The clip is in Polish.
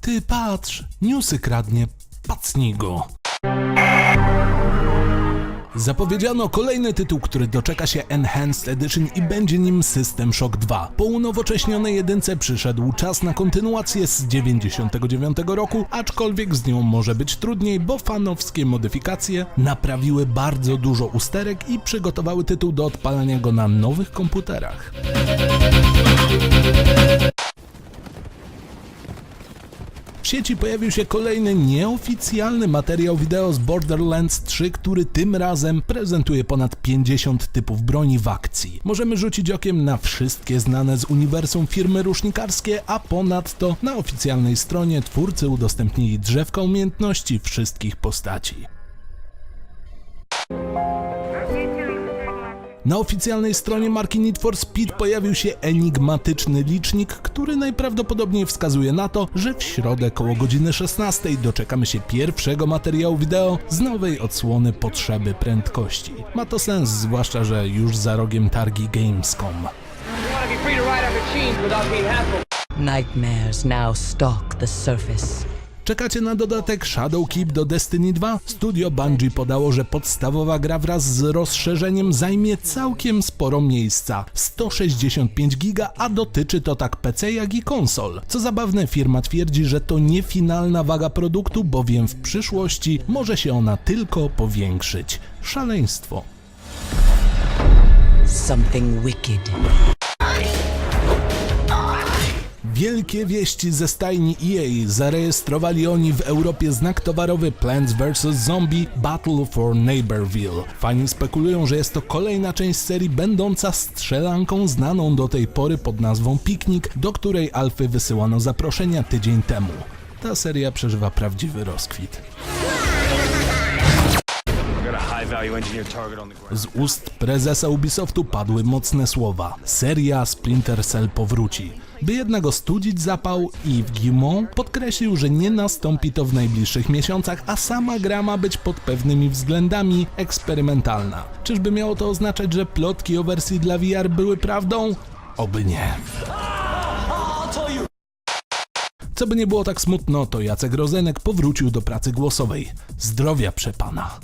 Ty patrz, newsy kradnie, pacnij go. Zapowiedziano kolejny tytuł, który doczeka się Enhanced Edition i będzie nim System Shock 2. Po unowocześnionej jedynce przyszedł czas na kontynuację z 99 roku, aczkolwiek z nią może być trudniej, bo fanowskie modyfikacje naprawiły bardzo dużo usterek i przygotowały tytuł do odpalania go na nowych komputerach. Sieci pojawił się kolejny nieoficjalny materiał wideo z Borderlands 3, który tym razem prezentuje ponad 50 typów broni w akcji. Możemy rzucić okiem na wszystkie znane z uniwersum firmy rusznikarskie, a ponadto na oficjalnej stronie twórcy udostępnili drzewka umiejętności wszystkich postaci. Na oficjalnej stronie marki Need for Speed pojawił się enigmatyczny licznik, który najprawdopodobniej wskazuje na to, że w środę koło godziny 16 doczekamy się pierwszego materiału wideo z nowej odsłony potrzeby prędkości. Ma to sens, zwłaszcza, że już za rogiem targi Gamescom. Nightmares now stalk the surface. Czekacie na dodatek Shadowkeep do Destiny 2? Studio Bungie podało, że podstawowa gra wraz z rozszerzeniem zajmie całkiem sporo miejsca 165 giga, a dotyczy to tak PC jak i konsol. Co zabawne, firma twierdzi, że to nie finalna waga produktu, bowiem w przyszłości może się ona tylko powiększyć. Szaleństwo. Something wicked. Wielkie wieści ze stajni EA zarejestrowali oni w Europie znak towarowy Plants vs. Zombie Battle for Neighborville. Fani spekulują, że jest to kolejna część serii będąca strzelanką znaną do tej pory pod nazwą Piknik, do której Alfy wysyłano zaproszenia tydzień temu. Ta seria przeżywa prawdziwy rozkwit. Z ust prezesa Ubisoftu padły mocne słowa. Seria Splinter Cell powróci. By jednak ostudzić zapał, Yves Guillemot podkreślił, że nie nastąpi to w najbliższych miesiącach, a sama gra ma być pod pewnymi względami eksperymentalna. Czyżby miało to oznaczać, że plotki o wersji dla VR były prawdą? Oby nie. Co by nie było tak smutno, to Jacek Rozenek powrócił do pracy głosowej. Zdrowia przepana.